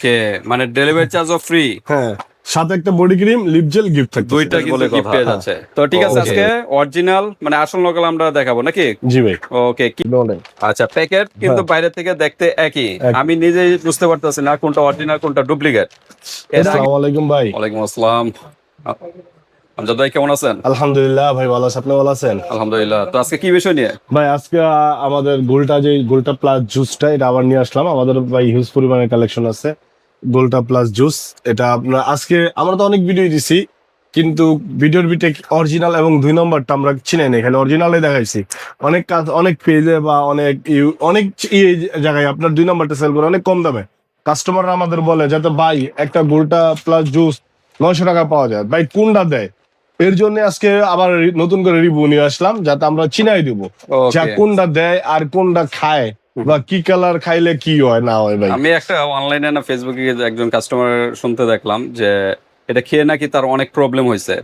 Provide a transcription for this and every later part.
ওকে মানে ডেলিভারি চার্জও ফ্রি হ্যাঁ সাথে একটা body cream lip gel gift থাকবে দুইটা কিন্তু গিফট পেয়ে যাচ্ছে। তো ঠিক আছে আজকে অরিজিনাল মানে আসল নকল আমরা দেখাবো নাকি? জি ভাই। ওকে কি বলেন। আচ্ছা প্যাকেট কিন্তু বাইরে থেকে দেখতে একই। আমি নিজেই বুঝতে পারতেছি না কোনটা অরিজিনাল কোনটা ডুপ্লিকেট আসসালামু আলাইকুম ভাই। ওয়ালাইকুম আসসালাম। আমজাদ ভাই কেমন আছেন? আলহামদুলিল্লাহ ভাই ভালো আছে। আপনি ভালো আছেন? আলহামদুলিল্লাহ। তো আজকে কি বিষয় নিয়ে? ভাই আজকে আমাদের গোলটা যে গোলটা প্লাস জুসটা এটা আবার নিয়ে আসলাম। আমাদের ভাই হিউজ পরিমাণে কালেকশন আছে। গোলটা প্লাস জুস এটা আপনার আজকে আমরা তো অনেক ভিডিও দিছি কিন্তু ভিডিওর বিটে অরিজিনাল এবং দুই নম্বরটা আমরা চিনাই না এখানে অরিজিনালে দেখাইছি। অনেক কাজ অনেক পেজে বা অনেক ইউ- অনেক ইয়ে জায়গায় আপনার দুই নম্বরটা সেল করে অনেক কম দামে। কাস্টমাররা আমাদের বলে যাতে ভাই একটা গোলটা প্লাস জুস নয়শো টাকা পাওয়া যায়। ভাই কোনটা দেয়? এর জন্য আজকে আবার নতুন করে রিভিউ নিয়ে আসলাম যাতে আমরা চিনাই দিব যা. কোনটা দেয় আর কোনটা খায়। বা কি কালার খাইলে কি হয় না হয় ভাই? আমি একটা অনলাইনে না ফেসবুকে একজন কাস্টমার শুনতে দেখলাম যে এটা খেয়ে নাকি তার অনেক প্রবলেম হয়েছে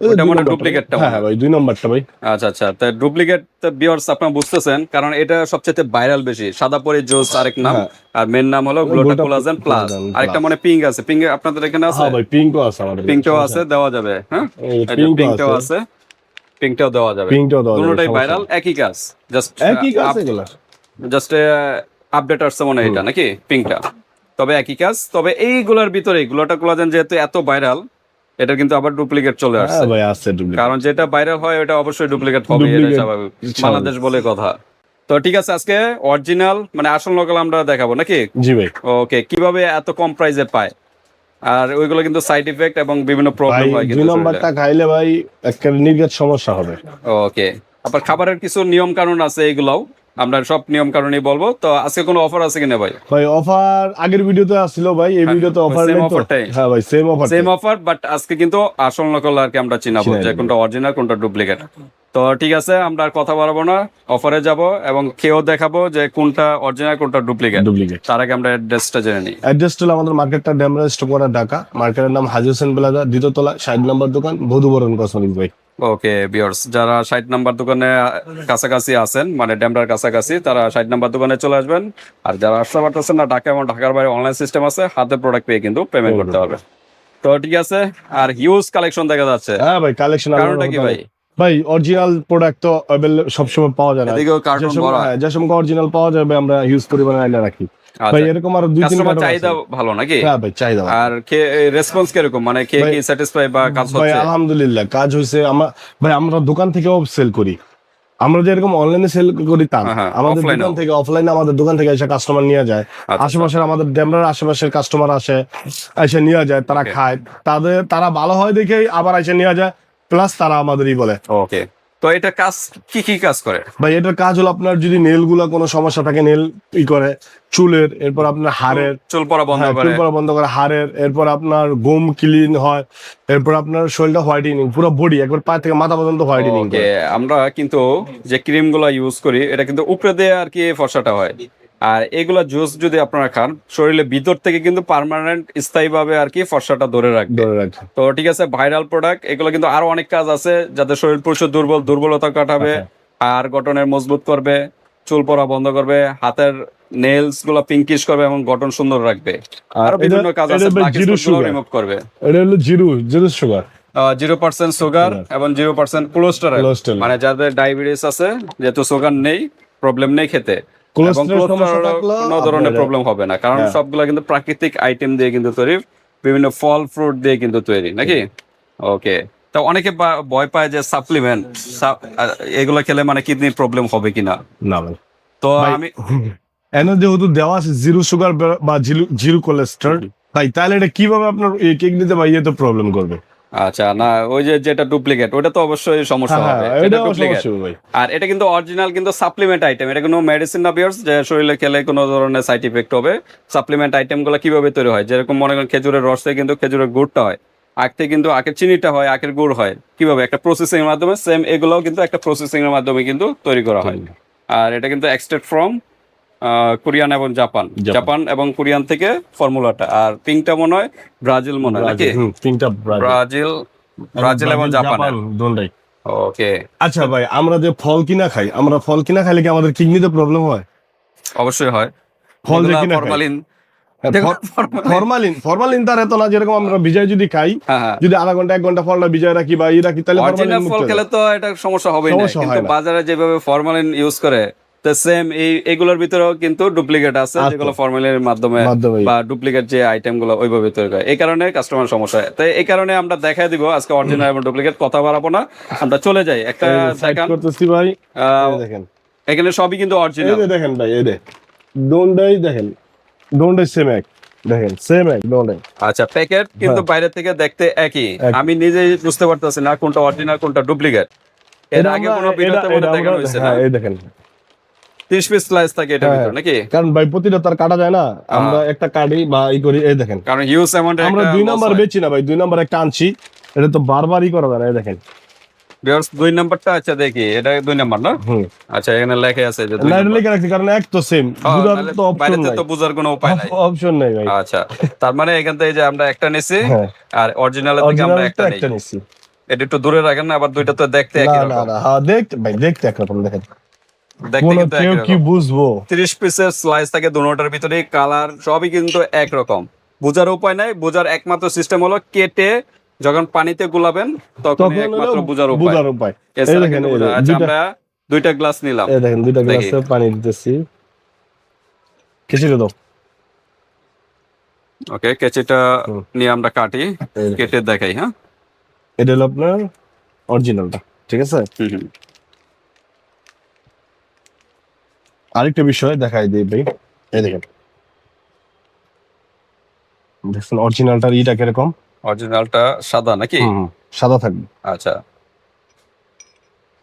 ওটা মানে ডুপ্লিকেটটা হ্যাঁ হ্যাঁ। ভাই দুই নম্বরটা ভাই। আচ্ছা আচ্ছা তা ডুপ্লিকেট বিয়ার্স আপনারা বুঝতেছেন কারণ এটা সবচেয়ে ভাইরাল বেশি। সাদা পরে জোস আরেক নাম হ্যাঁ। আর মেন নাম হলো গ্লোটা কোলাজেন প্লাস আরেকটা। মানে পিঙ্ক আছে। পিঙ্ক আপনাদের এখানে আছে? হ্যাঁ ভাই পিঙ্কও আছে আমাদের পিঙ্কটাও আছে দেওয়া যাবে হ্যাঁ? পিঙ্কটাও আছে। আছে। পিঙ্কটাও দেওয়া যাবে। পিঙ্কটাও দেওয়া যাবে, দুটোটাই ভাইরাল একই কাজ। জাস্ট একই কাজ এগুলা। জাস্ট আপডেট আসছে মনে হয় এটা নাকি? পিঙ্কটা তবে একই কাজ তবে এইগুলোর ভিতরে গ্লোটা কোলাজেন যেহেতু এত ভাইরাল এটা কিন্তু আবার ডুপ্লিকেট চলে আসছে। হ্যাঁ ভাই আছে ডুপ্লিকেট কারণ যেটা ভাইরাল হয় ওটা অবশ্যই ডুপ্লিকেট হবে এটা স্বাভাবিক। স্বাভাবিক। বাংলাদেশ বলে কথা। তো ঠিক আছে আজকে অরিজিনাল মানে আসল নকল আমরা দেখাবো নাকি? জি ভাই। ওকে কীভাবে এত কম প্রাইসে পায়? আর ওইগুলো কিন্তু সাইড ইফেক্ট এবং বিভিন্ন প্রবলেম হয় দুই কিন্তু খাইলে ভাই একটা নির্গত সমস্যা হবে। ওকে আবার খাবারের কিছু নিয়ম কানুন আছে এগুলাও আমরা সব নিয়ম কানুনই বলব। তো আজকে কোনো অফার আছে কিনা ভাই? ভাই অফার আগের ভিডিওতে আসছিল ভাই এই ভিডিওতে অফার নেই তো। হ্যাঁ ভাই same offer same offer but আজকে কিন্তু আসল নকল আর কি আমরা চিনাবো যে কোনটা অরিজিনাল কোনটা ডুপ্লিকেট তো ঠিক আছে আমরা আর কথা বাড়াবো না অফারে যাব এবং খেয়েও দেখাবো যে কোনটা অরিজিনাল কোনটা ডুপ্লিকেট ডুপ্লিকেট তার আগে আমরা অ্যাড্রেসটা জেনে নিই। অ্যাড্রেসটা হলো আমাদের মার্কেটটা ড্যামরা স্টোকোনা ঢাকা। মার্কেটের নাম হাজি হোসেন প্লাজা দ্বিতীয়তলা ষাট নম্বর দোকান বধুবরণ কসমিক ভাই। ওকে বিয়ার্স যারা ষাট নাম্বার দোকানে কাছাকাছি আছেন মানে ড্যামরার কাছাকাছি তারা ষাট নাম্বার দোকানে চলে আসবেন। আর যারা আসতে পারতেছেন না ঢাকা এবং ঢাকার বাইরে অনলাইন সিস্টেম আছে হাতে প্রোডাক্ট পেয়ে কিন্তু পেমেন্ট করতে হবে। তো ঠিক আছে আর হিউজ কালেকশন দেখা যাচ্ছে। হ্যাঁ ভাই কালেকশন কারণটা কি ভাই? ভাই অরিজিনাল প্রোডাক্ট তো সবসময় পাওয়া যায় না। যে সময়- হ্যাঁ, অরিজিনাল পাওয়া যাবে আমরা ইউজ পরিমাণে আইনা রাখি। ভাই এরকম আরও দুই তিন চাহিদা ভালো নাকি? হ্যাঁ ভাই চাহিদা আর কে রেসপন্স কীরকম? মানে কে কি স্যাটিসফাই বা কাজ ভাই আলহামদুলিল্লাহ কাজ হয়েছে আমরা ভাই আমরা দোকান থেকেও সেল করি। আমরা যেরকম অনলাইনে সেল করি তা। হ্যাঁ, হ্যাঁ, আমাদের দোকান থেকে অফলাইনে আমাদের দোকান থেকে এসে কাস্টমার নিয়ে যায়। আচ্ছা। আশেপাশের আমাদের ড্যামরার আশেপাশের কাস্টমার আসে এসে নিয়ে যায় তারা খায়। তাদের তারা ভালো হয় দেখেই আবার এসে নিয়ে যায় প্লাস তারা আমাদেরই বলে। ওকে তো এটা কাজ কি কি কাজ করে? ভাই এটার কাজ হলো আপনার যদি নেলগুলা কোনো সমস্যা থাকে নেল ই করে চুলের এরপর আপনার হাড়ের চুল পড়া বন্ধ হ্যাঁ, করে। চুল পড়া বন্ধ করে হাড়ের এরপর আপনার গোম ক্লিন হয় এরপর আপনার শরীরটা হোয়াইটেনিং পুরো বডি একবার পা থেকে মাথা পর্যন্ত হোয়াইটেনিং আমরা কিন্তু যে ক্রিমগুলো ইউজ করি এটা কিন্তু উপরে দিয়ে আর কি ফর্সাটা হয়। আর এগুলা জুস যদি আপনারা খান শরীরের ভিতর থেকে কিন্তু পার্মানেন্ট স্থায়ী ভাবে আর কি ফর্সাটা ধরে রাখবে। তো ঠিক আছে ভাইরাল প্রোডাক্ট এগুলো কিন্তু আরও অনেক কাজ আছে যাতে শরীর প্রচুর দুর্বল দুর্বলতা কাটাবে আর গঠনের মজবুত করবে চুল পড়া বন্ধ করবে হাতের নেলসগুলো পিঙ্কিশ করবে এবং গঠন সুন্দর রাখবে। আর বিভিন্ন কাজ আছে রিমুভ করবে। এটা হলো zero zero sugar zero percent sugar এবং জিরো পার্সেন্ট কোলেস্টেরল মানে যাদের ডায়াবেটিস আছে যেহেতু সুগার নেই প্রবলেম নেই খেতে। কোনো ধরনের প্রবলেম হবে না। কারণ হ্যাঁ। সবগুলো কিন্তু প্রাকৃতিক আইটেম দিয়ে কিন্তু তৈরি বিভিন্ন ফল ফ্রুট দিয়ে কিন্তু তৈরি নাকি? ওকে তো অনেকে ভয় পায় যে সাপ্লিমেন্ট এগুলো খেলে মানে কিডনির প্রবলেম হবে কিনা? না তো আমি এনে যেহেতু দেওয়া আছে জিরো সুগার বা জিরো কোলেস্ট্রল ভাই তাহলে এটা কীভাবে আপনার এই কেক নিতে ভাই ইয়ে তো প্রবলেম করবে? আচ্ছা না ওই যে যেটা ডুপ্লিকেট ওটা তো অবশ্যই সমস্যা হ্যাঁ হবে। হ্যাঁ, এটা এটা ডুপ্লিকেট আর এটা কিন্তু অরিজিনাল কিন্তু সাপ্লিমেন্ট আইটেম এটা কোনো মেডিসিন না বিয়ার্স যে শরীরে খেলে কোনো ধরনের সাইড ইফেক্ট হবে। সাপ্লিমেন্ট আইটেমগুলো কীভাবে তৈরি হয়? যেরকম মনে করেন খেজুরের রস থেকে কিন্তু খেজুরের গুড়টা হয় আখ থেকে কিন্তু আখের চিনিটা হয় আখের গুড় হয়। কীভাবে? একটা প্রসেসিং এর মাধ্যমে সেম এগুলোও কিন্তু একটা প্রসেসিং এর মাধ্যমে কিন্তু তৈরি করা হয়। আর এটা কিন্তু এক্সট্রেট ফ্রম কোরিয়ান এবং জাপান। জাপান। জাপান এবং কোরিয়ান থেকে ফর্মুলাটা। আর পিঙ্কটা মনে হয় ব্রাজিল মনে হয় নাকি? তিনটা ব্রাজিল। ব্রাজিল এবং জাপানের। দুটাই। ওকে আচ্ছা ভাই আমরা যে ফল কিনা খাই আমরা ফল কিনা খাইলে কি আমাদের কিডনিতে প্রবলেম হয়? অবশ্যই হয়। ফল যে কিনা ফরমালিন ফরমালিন ফরমালিন তার এত না যেরকম আমরা ভিজাই যদি খাই হ্যাঁ হ্যাঁ। যদি আধা ঘণ্টা এক ঘণ্টা ফলটা ভিজায় রাখি বা ই রাখি তাহলে ফল খেলে তো এটা সমস্যা হবেই না। কিন্তু না। বাজারে যেভাবে ফরমালিন ইউজ করে তো সেম এই এগুলোর ভিতরেও কিন্তু ডুপ্লিকেট আছে আছে। যেগুলো মাধ্যমে বা ডুপ্লিকেট যে আইটেমগুলো ওইভাবে তৈরি করে এই কারণে কাস্টমার সমস্যা। হয় তাই এই কারণে আমরা দেখাই দিব আজকে অরিজিনাল এবং ডুপ্লিকেট কথা বাড়াবো না। আমরা চলে যাই। একটা দেখান। করতেছি ভাই। দেখেন। এখানে সবই কিন্তু অরিজিনাল দেখেন ভাই এই ডোন্ডাই দেখেন। ডোন্ডাই সেম এক। দেখেন সেম এক ডোন্ডাই আচ্ছা প্যাকেট কিন্তু বাইরে থেকে দেখতে একই। হ্যাঁ। আমি নিজেই বুঝতে পারতেছি না কোনটা অরিজিনাল কোনটা ডুপ্লিকেট এর আগে কোনো ভিডিওতে মনে দেখানো হয়েছে না। হ্যাঁ এই দেখেন। 30 পিস স্লাইস থাকে এটার হ্যাঁ। ভিতর নাকি? কারণ ভাই প্রতিটা তার কাটা যায় না। আমরা একটা কাটি বা ই করি এই দেখেন। কারণ হিউজ অ্যামাউন্ট আমরা দুই নাম্বার বেচি না ভাই দুই নাম্বার একটা আনছি। এটা তো বারবারই করা যায় না দেখেন। ভিউয়ার্স দুই নাম্বারটা আচ্ছা দেখি। এটা দুই নাম্বার না? আচ্ছা এখানে লেখা আছে যে দুই না এটা নাম্বার। লিখে রাখছি কারণ এক তো সেম বুঝার তো অপশন নাই। তো বোঝার কোনো উপায় নাই। অপশন নাই ভাই। আচ্ছা তার মানে এখান থেকে যে আমরা একটা নিছি হ্যাঁ। আর অরিজিনাল থেকে আমরা একটা নিচ্ছি এটা একটু দূরে রাখেন না আবার দুইটা তো দেখতে একই রকম। না হ্যাঁ দেখতে ভাই দেখতে একরকম দেখেন। কেউ কি বুঝব? 30 পিসের স্লাইস থাকে দুটোটার ভিতরে কালার সবই কিন্তু একরকম। বোঝার উপায় নাই বোঝার একমাত্র সিস্টেম হলো কেটে যখন পানিতে গুলাবেন তখন একমাত্র বোঝার উপায়। আচ্ছা দুইটা- আমরা দুইটা গ্লাস নিলাম। দেখেন দুইটা গ্লাসে পানি দিতেছি। খিচুড়ি দাও। ওকে কেচিটা নিয়ে আমরা কাটি কেটে দেখাই হ্যাঁ? এটা হলো আপনার অরিজিনালটা ঠিক আছে হুম, হুম। আরেকটা বিষয় দেখাই দিই ভাই। এই দেখেন। দেখছেন অরিজিনালটার ইটা কীরকম? অরিজিনালটা সাদা নাকি? সাদা থাকবে। আচ্ছা।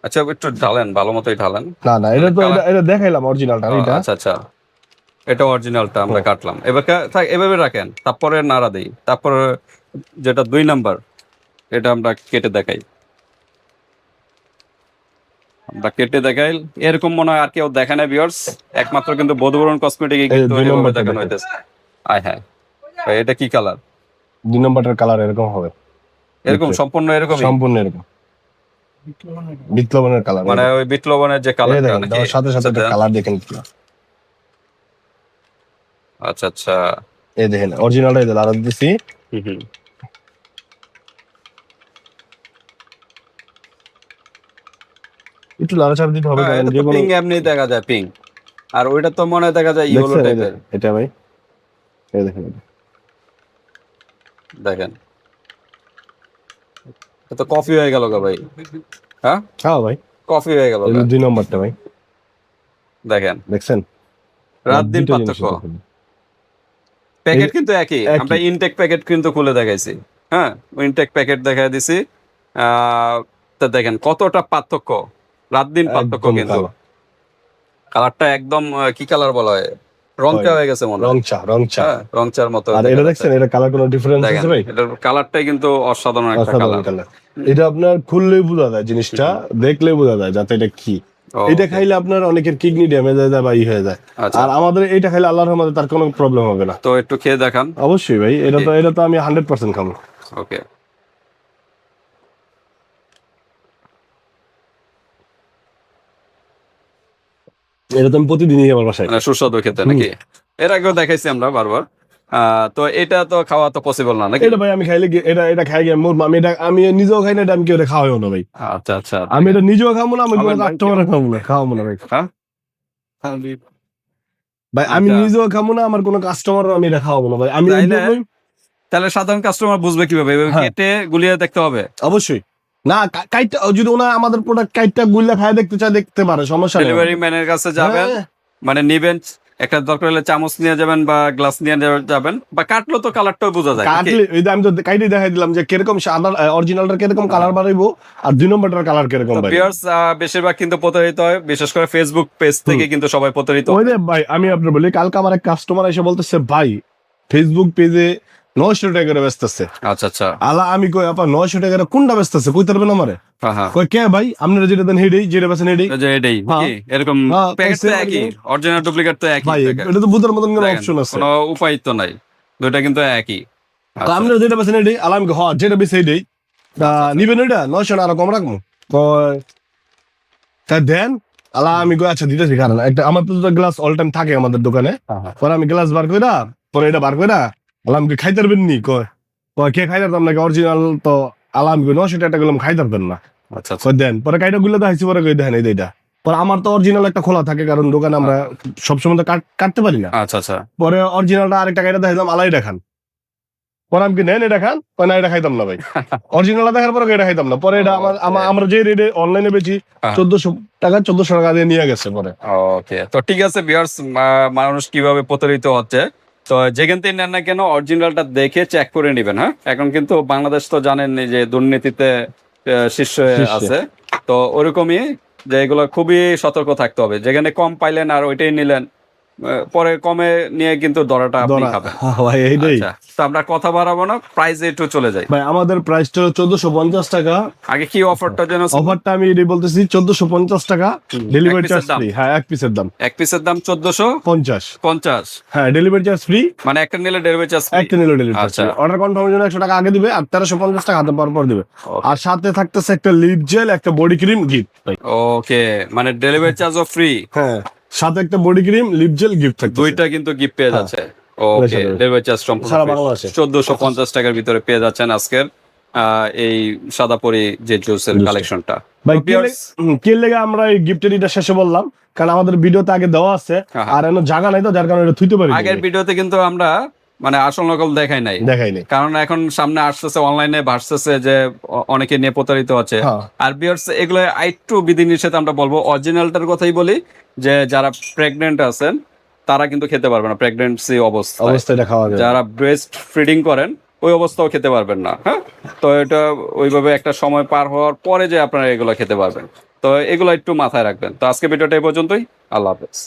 আচ্ছা একটু ঢালেন ভালো মতোই ঢালেন। না না এটা তো এটা দেখাইলাম অরিজিনালটা এটা আচ্ছা আচ্ছা। এটা অরিজিনালটা আমরা কাটলাম। এবার থাক এভাবে রাখেন তারপরে নাড়া দেই। তারপরে যেটা দুই নাম্বার এটা আমরা কেটে দেখাই। আমরা কেটে দেখাই। এরকম মনে হয় আর কেউ দেখে না ভিউয়ার্স একমাত্র কিন্তু বধুবরণ কসমেটিক কিন্তু দুই এভাবে দেখানো হইতেছে। আয় হ্যাঁ। এটা কি কালার দুই নম্বরটার কালার এরকম হবে। এরকম সম্পূর্ণ এরকম সম্পূর্ণ এরকম। বিপ্লবনের কালার মানে ওই বিপ্লবনের যে কালার দেখেন সাথে সাথে কালার দেখেন কি। আচ্ছা আচ্ছা। এই দেখেন অরিজিনালটা এই লারা দিছি। হুম, হুম। একটু লাড়াচাড়া দিতে হবে হ্যাঁ, কারণ যে কোনো পিঙ্ক এমনি দেখা যায় পিঙ্ক আর ওইটা তো মনে দেখা যায় ইয়েলো টাইপের এটা ভাই। এই দেখেন দেখেন। এটা তো কফি হয়ে গেল গো ভাই। হ্যাঁ? হ্যাঁ ভাই। কফি হয়ে গেল দুই নম্বরটা ভাই। দেখেন। দেখছেন? রাত দিন পার্থক্য। প্যাকেট কিন্তু একই। আমরা ইনটেক প্যাকেট কিন্তু খুলে দেখাইছি। হ্যাঁ? ইনটেক প্যাকেট দেখাই দিছি। আহ, তা দেখেন কতটা পার্থক্য। রাত দিন পার্থক্য কিন্তু। কালারটা একদম কি কালার বলা হয়? রংটা হয়। গেছে মনে রং হয়। চা রং চা হ্যাঁ রংচার মতো আর এটা দেখছেন এটা কালার কোনো ডিফারেন্স আছে ভাই এটার কালারটাই কিন্তু অসাধারণ একটা কালার এটা আপনার খুললেই বোঝা যায় জিনিসটা দেখলেই বোঝা যায় যাতে এটা কি। এটা খাইলে আপনার অনেকের কিডনি ড্যামেজ হয়ে যায় বা ই হয়ে যায়। আচ্ছা। আর আমাদের এটা খাইলে আল্লাহর রহমতে তার কোনো প্রবলেম হবে না। তো একটু খেয়ে দেখান। অবশ্যই ভাই এটা তো এটা তো আমি হান্ড্রেড পার্সেন্ট খাব। ওকে এটা তো আমি প্রতিদিনই আমার বাসায়। মানে সুস্বাদু খেতে নাকি? এর আগেও দেখাইছি আমরা বারবার। আহ, তো এটা তো খাওয়া তো পসিবল না নাকি? এটা ভাই আমি খাইলে এটা এটা খাই গিয়ে মোর আমি এটা আমি নিজেও খাই না এটা আমি কেউ খাওয়াও না ভাই। আচ্ছা আচ্ছা। আমি এটা নিজেও খাব না আমি কাস্টমার খাব না খাওয়াবো না ভাই। হ্যাঁ? ভাই আমি আচ্ছা। নিজেও খাব না আমার কোনো কাস্টমার আমি এটা খাওয়াবো না ভাই। আমি না? তাহলে সাধারণ কাস্টমার বুঝবে কীভাবে? হ্যাঁ। কেটে গুলিয়ে দেখতে হবে? অবশ্যই। না কা- কাইটটা যদি ওনা আমাদের প্রোডাক্ট কাইটটা গুল্লা খায় দেখতে চায় দেখতে পারে সমস্যা নেই। ডেলিভারি ম্যানের কাছে যাবেন হ্যাঁ, মানে নিবেন একটা দরকার হলে চামচ নিয়ে যাবেন বা গ্লাস নিয়ে যাবেন বা কাটলো তো কালারটাও বোঝা যায় কাটলে এই আমি তো কাইটে দেখাই দিলাম যে কীরকম সাদা অরিজিনালটার কীরকম কালার বাড়াইবো আর দুই নম্বরটার কালার কীরকম ভাই viewers, বেশিরভাগ কিন্তু প্রতারিত হয় বিশেষ করে ফেসবুক পেজ থেকে কিন্তু সবাই প্রতারিত হয়। ভাই আমি আপনার বলি কালকে আমার এক কাস্টমার এসে বলতেছে ভাই ফেসবুক পেজে নয়শো টাকা করে বেচতেছে। আচ্ছা আচ্ছা। আলা আমি কই আপা নয়শো টাকা করে কোনটা বেচতেছে? কই তারবেন আমারে? কই কে ভাই? আপনারা যেটা দেন হেডেই যেটা বেচেন হেডেই। এটাই হ্যাঁ। এরকম হ্যাঁ, প্যাকেট তো একই অরিজিনাল ডুপ্লিকেট তো একই ভাই এটা তো বুঝার মতন কোনো অপশন আছে। কোনো উপায় তো নাই দুইটা কিন্তু একই। আচ্ছা। আপনারা যেটা হেডেই আলা আমি হ্যাঁ যেটা হেডেই নিবেন এটা? নয়শো কম রাখব? কয় তা দেন আলা আমি কই আচ্ছা দিতেছি কারণ একটা আমার তো গ্লাস অল টাইম থাকে আমাদের দোকানে। পরে আমি গ্লাস বার কইরা পরে এটা বার করে আলামকে খাইতে পারবেন নি? কয় কয় কে খাইতে পারতাম নাকি অরিজিনাল তো আলাম কই নশো টাকা গেলাম খাইতে পারবেন না। আচ্ছা আচ্ছা। কয় দেন পরে কাইটা গুলো দেখাইছি পরে কই দেখেন এই যে পরে আমার তো অরিজিনাল একটা খোলা থাকে কারণ দোকানে আমরা সবসময় তো কাটতে পারি না। আচ্ছা আচ্ছা। পরে অরিজিনালটা আরেকটা কাইটা দেখাইলাম আলাই দেখান। পরে আমি নেন এটা খান? কয় না এটা খাইতাম না ভাই। অরিজিনালটা দেখার পরে এটা খাইতাম না। পরে এটা আমার আমা- আমরা যে রেটে অনলাইনে বেচি। চোদ্দশো টাকা চোদ্দশো টাকা দিয়ে নিয়ে গেছে পরে। ওকে তো ঠিক আছে বিয়ার্স মানুষ কীভাবে প্রতারিত হচ্ছে তো যেখান থেকে নেন না কেন অরিজিনালটা দেখে চেক করে নেবেন হ্যাঁ? এখন কিন্তু বাংলাদেশ তো জানেন যে দুর্নীতিতে শীর্ষ। আছে। তো ওরকমই যে এগুলো খুবই সতর্ক থাকতে হবে। যেখানে কম পাইলেন আর ওইটাই নিলেন পরে কমে নিয়ে কিন্তু দরাটা আপনি খাবেন। হ্যাঁ, ভাই এইটাই আচ্ছা তো আমরা কথা বাড়াবো না প্রাইস একটু চলে যাই। ভাই আমাদের প্রাইসটা হলো চোদ্দশো পঞ্চাশ টাকা। আগে কি অফারটা যেন অফারটা আমি এটাই বলতেছি চোদ্দশো পঞ্চাশ টাকা ডেলিভারি চার্জ। ফ্রি হ্যাঁ এক পিসের দাম। এক পিসের দাম চোদ্দশো পঞ্চাশ? পঞ্চাশ। হ্যাঁ ডেলিভারি চার্জ ফ্রি মানে একটা নিলে ডেলিভারি চার্জ একটা নিলো ডেলিভারি চার্জ। অর্ডার কনফার্মের জন্য একশো টাকা আগে দিবে আর তেরোশো পঞ্চাশ টাকা হাতে পর পর দিবে। আর সাথে থাকতেছে একটা লিপ জেল একটা বডি ক্রিম গিফট ওকে মানে ডেলিভারি চার্জও ফ্রি হ্যাঁ। সাথে একটা body cream lip gel gift থাকবে দুইটা কিন্তু গিফট পেয়ে যাচ্ছে ওকে। ডেলিভারি চার্জ সম্পূর্ণ সারা বাংলাদেশে। চোদ্দশো পঞ্চাশ টাকার ভিতরে পেয়ে যাচ্ছেন আজকের আহ, এই সাদাপরি যে জুসের। কালেকশনটা ভাই কি লেগে আমরা এই গিফটের এটা শেষে বললাম কারণ আমাদের ভিডিওতে আগে দেওয়া আছে হ্যাঁ। আর এমন জায়গা নাই তো যার কারণে এটা থুইতে পারি আগের ভিডিওতে কিন্তু আমরা মানে আসল নকল দেখাই নাই। দেখাইনি কারণ এখন সামনে আসতেছে অনলাইনে ভাসতেছে যে অনেকে নিয়ে প্রতারিত হচ্ছে হ্যাঁ। আর বিয়ার্স এগুলো একটু বিধিনিষেধ আমরা বলব। অরিজিনালটার কথাই বলি যে যারা প্রেগনেন্ট আছেন তারা কিন্তু খেতে পারবে না প্রেগনেন্সি অবস্থা অবস্থায় খাওয়া যায় যারা ব্রেস্ট ফিডিং করেন ওই অবস্থাও খেতে পারবেন না হ্যাঁ? তো এটা ওইভাবে একটা সময় পার হওয়ার পরে যে আপনারা এগুলো খেতে পারবেন। তো এগুলো একটু মাথায় রাখবেন। তো আজকে ভিডিওটা এই পর্যন্তই। আল্লাহ হাফেজ।